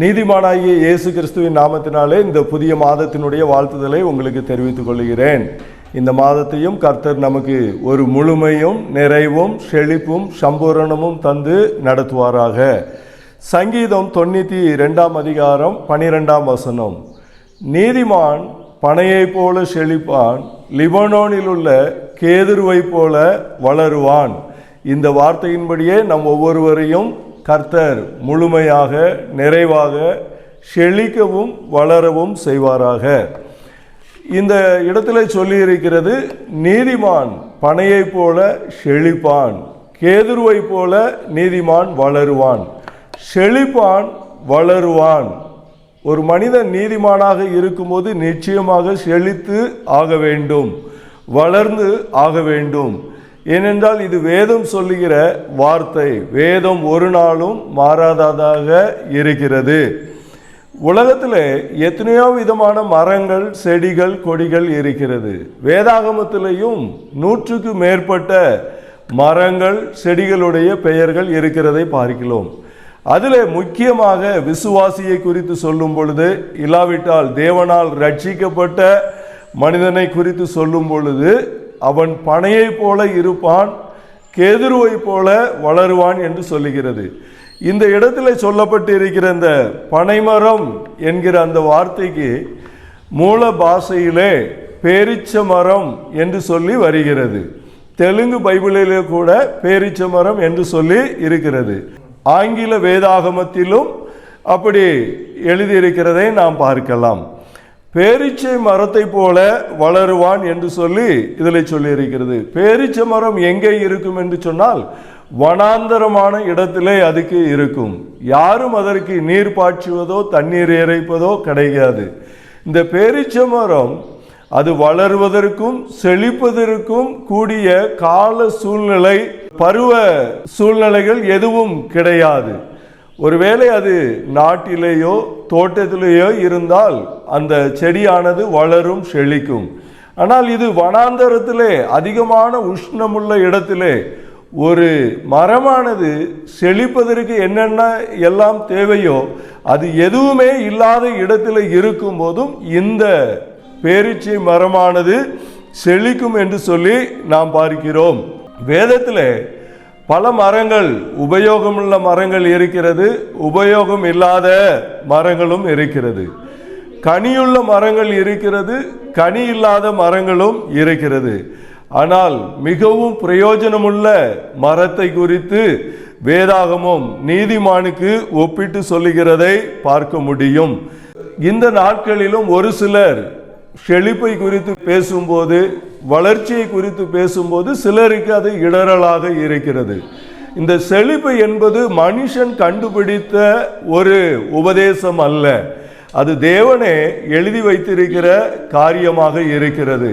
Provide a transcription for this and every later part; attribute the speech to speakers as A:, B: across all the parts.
A: நீதிமானாகிய இயேசு கிறிஸ்துவின் நாமத்தினாலே இந்த புதிய மாதத்தினுடைய வாழ்த்துதலை உங்களுக்கு தெரிவித்துக் கொள்கிறேன். இந்த மாதத்தையும் கர்த்தர் நமக்கு ஒரு முழுமையும் நிறைவும் செழிப்பும் சம்பூரணமும் தந்து நடத்துவாராக. சங்கீதம் தொண்ணூற்றி ரெண்டாம் அதிகாரம் பனிரெண்டாம் வசனம். நீதிமான் பனையைப் போல செழிப்பான் லிபனோனில் உள்ள கேதுருவைப் போல வளருவான். இந்த வார்த்தையின்படியே நம் ஒவ்வொருவரையும் கர்த்தர் முழுமையாக நிறைவாக செழிக்கவும் வளரவும் செய்வாராக. இந்த இடத்துல சொல்லியிருக்கிறது நீதிமான் பனையைப் போல செழிப்பான் கேதுருவை போல நீதிமான் வளருவான் செழிப்பான் வளருவான். ஒரு மனிதன் நீதிமானாக இருக்கும்போது நிச்சயமாக செழித்து ஆக வேண்டும் வளர்ந்து ஆக வேண்டும். ஏனென்றால் இது வேதம் சொல்லுகிற வார்த்தை. வேதம் ஒரு நாளும் மாறாததாக இருக்கிறது. உலகத்தில் எத்தனையோ விதமான மரங்கள் செடிகள் கொடிகள் இருக்கிறது. வேதாகமத்திலையும் நூற்றுக்கு மேற்பட்ட மரங்கள் செடிகளுடைய பெயர்கள் இருக்கிறதை பார்க்கிறோம். அதில் முக்கியமாக விசுவாசியை குறித்து சொல்லும் பொழுது இல்லாவிட்டால் தேவனால் ரட்சிக்கப்பட்ட மனிதனை குறித்து சொல்லும் பொழுது அவன் பனையை போல இருப்பான் கேதுருவை போல வளருவான் என்று சொல்லுகிறது. இந்த இடத்துல சொல்லப்பட்டு இருக்கிற இந்த பனைமரம் என்கிற அந்த வார்த்தைக்கு மூல பாஷையிலே பேரிச்ச மரம் என்று சொல்லி வருகிறது. தெலுங்கு பைபிளிலே கூட பேரிச்ச மரம் என்று சொல்லி இருக்கிறது. ஆங்கில வேதாகமத்திலும் அப்படி எழுதியிருக்கிறதை நாம் பார்க்கலாம். பேரிச்சை மரத்தை போல வளருவான் என்று சொல்லி இதில் சொல்லியிருக்கிறது. பேரிச்சை மரம் எங்கே இருக்கும் என்று சொன்னால் வனாந்தரமான இடத்திலே அதுக்கு இருக்கும். யாரும் அதற்கு நீர் பாய்ச்சுவதோ தண்ணீர் இறைப்பதோ கிடையாது. இந்த பேரிச்சை மரம் அது வளருவதற்கும் செழிப்பதற்கும் கூடிய கால சூழ்நிலை பருவ சூழ்நிலைகள் எதுவும் கிடையாது. ஒருவேளை அது நாட்டிலேயோ தோட்டத்திலேயோ இருந்தால் அந்த செடியானது வளரும் செழிக்கும். ஆனால் இது வனாந்தரத்திலே அதிகமான உஷ்ணமுள்ள இடத்திலே ஒரு மரமானது செழிப்பதற்கு என்னென்ன எல்லாம் தேவையோ அது எதுவுமே இல்லாத இடத்துல இருக்கும் போதும் இந்த பேரிச்சை மரமானது செழிக்கும் என்று சொல்லி நாம் பார்க்கிறோம். வேதத்தில் பல மரங்கள் உபயோகமுள்ள மரங்கள் இருக்கிறது உபயோகம் இல்லாத மரங்களும் இருக்கிறது. கனியுள்ள மரங்கள் இருக்கிறது கனி இல்லாத மரங்களும் இருக்கிறது. ஆனால் மிகவும் பிரயோஜனமுள்ள மரத்தை குறித்து வேதாகமும் நீதிமானுக்கு ஒப்பிட்டு சொல்லுகிறதை பார்க்க முடியும். இந்த நாட்களிலும் ஒரு சிலர் செழிப்பை குறித்து பேசும்போது வளர்ச்சியை குறித்து பேசும்போது சிலருக்கு அது இடரலாக இருக்கிறது. இந்த செழிப்பு என்பது மனுஷன் கண்டுபிடித்த ஒரு உபதேசம் அல்ல. அது தேவனே எழுதி வைத்திருக்கிற காரியமாக இருக்கிறது.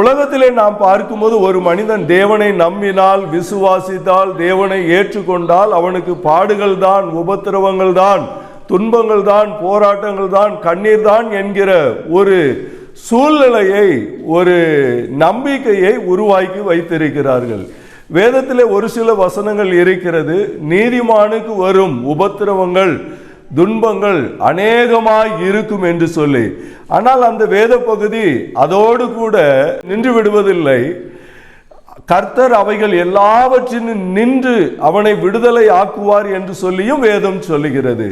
A: உலகத்திலே நாம் பார்க்கும்போது ஒரு மனிதன் தேவனை நம்பினால் விசுவாசித்தால் தேவனை ஏற்றுக்கொண்டால் அவனுக்கு பாடுகள் தான் உபத்திரவங்கள் தான் துன்பங்கள் தான் போராட்டங்கள் தான் கண்ணீர் தான் என்கிற ஒரு சூழ்நிலையை ஒரு நம்பிக்கையை உருவாக்கி வைத்திருக்கிறார்கள். வேதத்தில் ஒரு சில வசனங்கள் இருக்கிறது. நீதிமானுக்கு வரும் உபத்திரவங்கள் துன்பங்கள் அநேகமாய் இருக்கும் என்று சொல்லி. ஆனால் அந்த வேத பகுதி அதோடு கூட நின்று விடுவதில்லை. கர்த்தர் அவைகள் எல்லாவற்றின் நின்று அவனை விடுதலை ஆக்குவார் என்று சொல்லியும் வேதம் சொல்லுகிறது.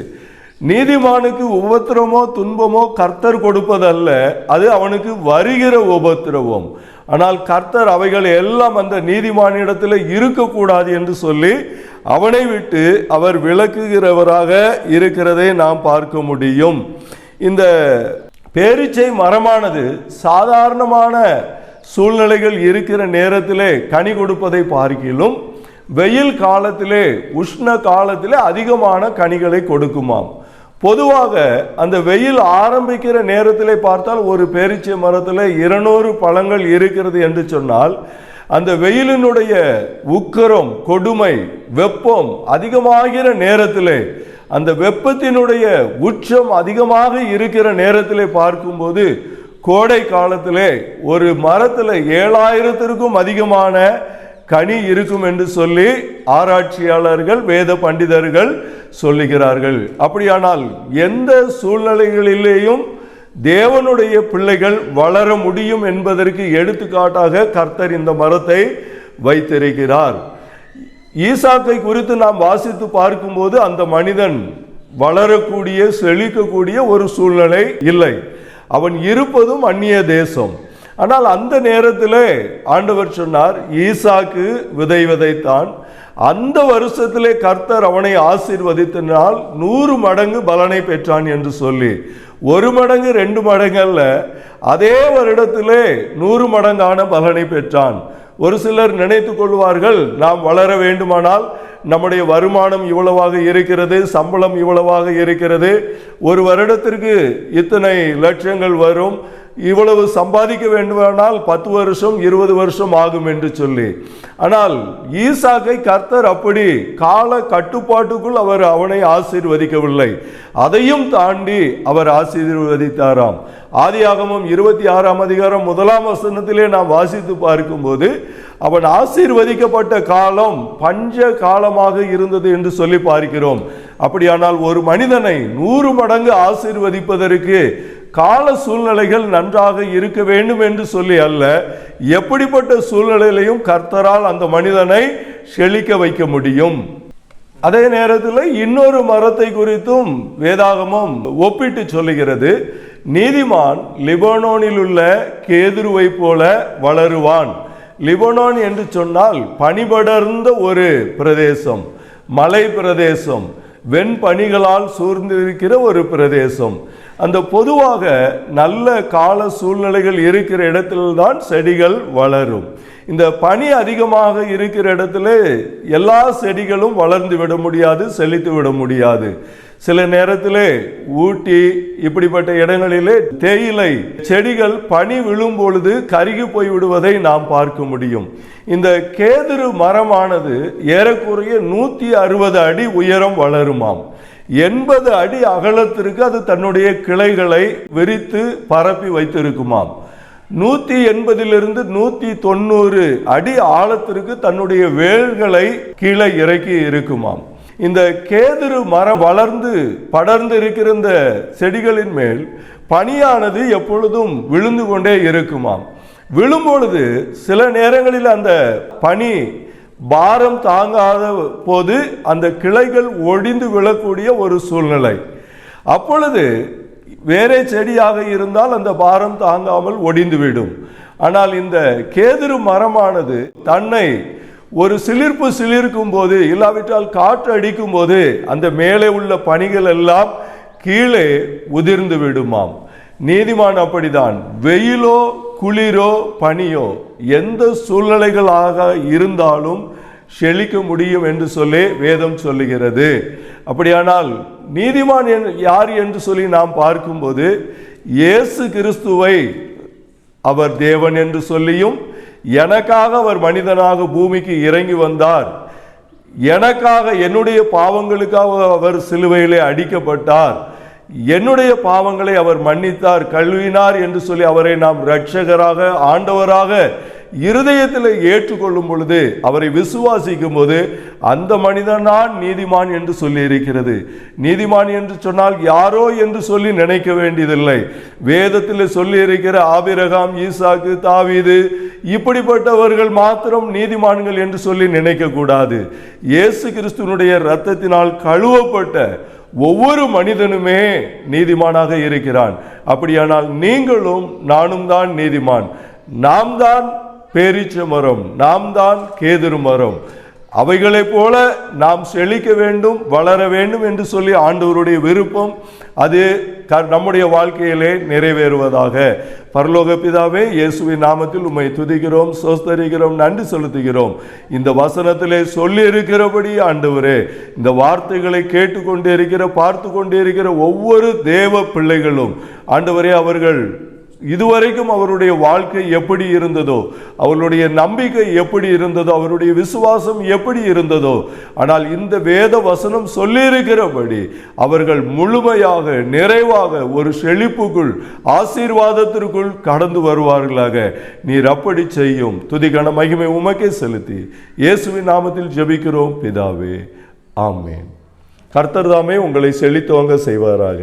A: நீதிமானுக்கு உபத்திரமோ துன்பமோ கர்த்தர் கொடுப்பதல்ல. அது அவனுக்கு வருகிற உபத்திரவம். ஆனால் கர்த்தர் அவைகள் எல்லாம் அந்த நீதிமானிடத்தில் இருக்கக்கூடாது என்று சொல்லி அவனை விட்டு அவர் விளக்குகிறவராக இருக்கிறதை நாம் பார்க்க முடியும். இந்த பேரிச்சை மரமானது சாதாரணமான சூழ்நிலைகள் இருக்கிற நேரத்திலே கனி கொடுப்பதை பார்க்கிலும் வெயில் காலத்திலே உஷ்ண காலத்திலே அதிகமான கனிகளை கொடுக்குமாம். பொதுவாக அந்த வெயில் ஆரம்பிக்கிற நேரத்திலே பார்த்தால் ஒரு பேரிச்சை மரத்தில் இருநூறு பழங்கள் இருக்கிறது என்று சொன்னால் அந்த வெயிலினுடைய உக்கரம் கொடுமை வெப்பம் அதிகமாகிற நேரத்திலே அந்த வெப்பத்தினுடைய உச்சம் அதிகமாக இருக்கிற நேரத்திலே பார்க்கும்போது கோடை காலத்திலே ஒரு மரத்தில் ஏழாயிரத்திற்கும் அதிகமான கனி இருக்கும் என்று சொல்லி ஆராய்ச்சியாளர்கள் வேத பண்டிதர்கள் சொல்லுகிறார்கள். அப்படியானால் எந்த சூழ்நிலைகளிலேயும் தேவனுடைய பிள்ளைகள் வளர முடியும் என்பதற்கு எடுத்துக்காட்டாக கர்த்தர் இந்த மரத்தை வைத்திருக்கிறார். ஈசாக்கை குறித்து நாம் வாசித்து பார்க்கும்போது அந்த மனிதன் வளரக்கூடிய செழிக்கக்கூடிய ஒரு சூழ்நிலை இல்லை. அவன் இருப்பதும் அந்நிய தேசம். ஆனால் அந்த நேரத்திலே ஆண்டவர் சொன்னார் ஈசாக்கு விதை விதைத்தான் அந்த வருஷத்திலே கர்த்தர் அவனை ஆசீர்வதித்தனால் நூறு மடங்கு பலனை பெற்றான் என்று சொல்லி ஒரு மடங்கு ரெண்டு மடங்கல்ல அதே வருடத்திலே நூறு மடங்கான பலனை பெற்றான். ஒரு சிலர் நினைத்து கொள்வார்கள் நாம் வளர வேண்டுமானால் நம்முடைய வருமானம் இவ்வளவாக இருக்கிறது சம்பளம் இவ்வளவாக இருக்கிறது ஒரு வருடத்திற்கு இத்தனை லட்சங்கள் வரும் இவ்வளவு சம்பாதிக்க வேண்டுமானால் பத்து வருஷம் இருபது வருஷம் ஆகும் என்று சொல்லி. ஆனால் ஈசாக்கை கர்த்தர் அப்படி கால கட்டுப்பாட்டுக்குள் அவர் அவனை ஆசீர்வதிக்கவில்லை. அதையும் தாண்டி அவர் ஆசீர்வதித்தாராம். ஆதியாகமும் இருபத்தி ஆறாம் அதிகாரம் முதலாம் வசனத்திலே நாம் வாசித்து பார்க்கும்போது அவன் ஆசீர்வதிக்கப்பட்ட காலம் பஞ்ச காலமாக இருந்தது என்று சொல்லி பார்க்கிறோம். அப்படியானால் ஒரு மனிதனை நூறு மடங்கு ஆசீர்வதிப்பதற்கு கால சூழ்நிலைகள் நன்றாக இருக்க வேண்டும் என்று சொல்லி அல்ல. எப்படிப்பட்ட சூழ்நிலையிலையும் கர்த்தரால் அந்த மனிதனை செழிக்க வைக்க முடியும். அதே நேரத்தில் இன்னொரு மரத்தை குறித்தும் வேதாகமம் ஒப்பிட்டு சொல்லுகிறது. நீதிமான் லிபனோனில் உள்ள கேதுருவை போல வளருவான். லிபனோன் என்று சொன்னால் பனிபடர்ந்த ஒரு பிரதேசம் மலை பிரதேசம் வெண்பனிகளால் சூழ்ந்திருக்கிற ஒரு பிரதேசம். அந்த பொதுவாக நல்ல கால சூழ்நிலைகள் இருக்கிற இடத்தில்தான் செடிகள் வளரும். இந்த பனி அதிகமாக இருக்கிற இடத்துல எல்லா செடிகளும் வளர்ந்து விட முடியாது செழித்து விட முடியாது. சில நேரத்தில் ஊட்டி இப்படிப்பட்ட இடங்களிலே தேயிலை செடிகள் பனி விழும் பொழுது கருகி போய் விடுவதை நாம் பார்க்க முடியும். இந்த கேதுரு மரமானது ஏறக்குறைய நூற்றி அறுபது அடி உயரம் வளருமாம். எண்பது அடி அகலத்திற்கு அது தன்னுடைய கிளைகளை விரித்து பரப்பி வைத்திருக்குமாம். நூற்றி எண்பதிலிருந்து நூற்றி தொண்ணூறு அடி ஆழத்திற்கு தன்னுடைய வேல்களை கீழே இறக்கி இருக்குமாம். இந்த கேதுரு மரம் வளர்ந்து படர்ந்து இருக்கிற இந்த செடிகளின் மேல் பனியானது எப்பொழுதும் விழுந்து கொண்டே இருக்குமாம். விழும்பொழுது சில நேரங்களில் அந்த பனி பாரம் தாங்காத போது அந்த கிளைகள் ஒடிந்து விழக்கூடிய ஒரு சூழ்நிலை. அப்பொழுது வேறே செடியாக இருந்தால் அந்த பாரம் தாங்காமல் ஒடிந்துவிடும் ஆனால் இந்த கேதுரு மரமானது தன்னை ஒரு சிலிர்ப்பு சிலிர்க்கும் போது இல்லாவிட்டால் காற்று அடிக்கும் போது அந்த மேலே உள்ள பணிகள் எல்லாம் கீழே உதிர்ந்து விடுமாம். நீதிமான் அப்படிதான் வெயிலோ குளிரோ பனியோ எந்த சூழ்நிலைகளாக இருந்தாலும் செழிக்க முடியும் என்று சொல்லி வேதம் சொல்லுகிறது. அப்படியானால் நீதிமான் என்- யார் என்று சொல்லி நாம் பார்க்கும்போது இயேசு கிறிஸ்துவை அவர் தேவன் என்று சொல்லியும் எனக்காக அவர் மனிதனாக பூமிக்கு இறங்கி வந்தார். எனக்காக என்னுடைய பாவங்களுக்காக அவர் சிலுவையிலே அடிக்கப்பட்டார். என்னுடைய பாவங்களை அவர் மன்னித்தார் கழுவினார் என்று சொல்லி அவரை நாம் இரட்சகராக ஆண்டவராக இருதயத்தில் ஏற்றுக்கொள்ளும் பொழுது அவரை விசுவாசிக்கும் போது அந்த மனிதன் நான் நீதிமான் என்று சொல்லி இருக்கிறது. நீதிமான் என்று சொன்னால் யாரோ என்று சொல்லி நினைக்க வேண்டியதில்லை. வேதத்தில் சொல்லி இருக்கிற ஆபிரகாம் ஈசாக்கு தாவீது இப்படிப்பட்டவர்கள் மாத்திரம் நீதிமான்கள் என்று சொல்லி நினைக்க கூடாது இயேசு கிறிஸ்துவனுடைய இரத்தத்தினால் கழுவப்பட்ட ஒவ்வொரு மனிதனுமே நீதிமானாக இருக்கிறான். அப்படியானால் நீங்களும் நானும் தான் நீதிமான். நாம் தான் பேரீச்ச மரம் நாம் தான் கேதுரு மரம். அவைகளைப் போல நாம் செழிக்க வேண்டும் வளர வேண்டும் என்று சொல்லி ஆண்டவருடைய விருப்பம் அது க- நம்முடைய வாழ்க்கையிலே நிறைவேறுவதாக. பரலோக பிதாவே இயேசுவின் நாமத்தில் உம்மை துதிக்கிறோம் சோஸ்தரிக்கிறோம் நன்றி செலுத்துகிறோம். இந்த வசனத்திலே சொல்லி இருக்கிறபடி ஆண்டவரே இந்த வார்த்தைகளை கேட்டுக்கொண்டே இருக்கிற பார்த்து கொண்டு இருக்கிற ஒவ்வொரு தேவ பிள்ளைகளும் ஆண்டவரே அவர்கள் இதுவரைக்கும் அவருடைய வாழ்க்கை எப்படி இருந்ததோ அவருடைய நம்பிக்கை எப்படி இருந்ததோ அவருடைய விசுவாசம் எப்படி இருந்ததோ ஆனால் இந்த வேத வசனம் சொல்லியிருக்கிறபடி அவர்கள் முழுமையாக நிறைவாக ஒரு செழிப்புக்குள் ஆசீர்வாதத்திற்குள் கடந்து வருவார்களாக. நீர் அப்படி செய்யும். துதிகன மகிமை உமக்கே செலுத்தி. இயேசுவின் நாமத்தில் ஜெபிக்கிறோம் பிதாவே. ஆமேன். கர்த்தர் தாமே உங்களை செழித்துவங்க செய்வாராக.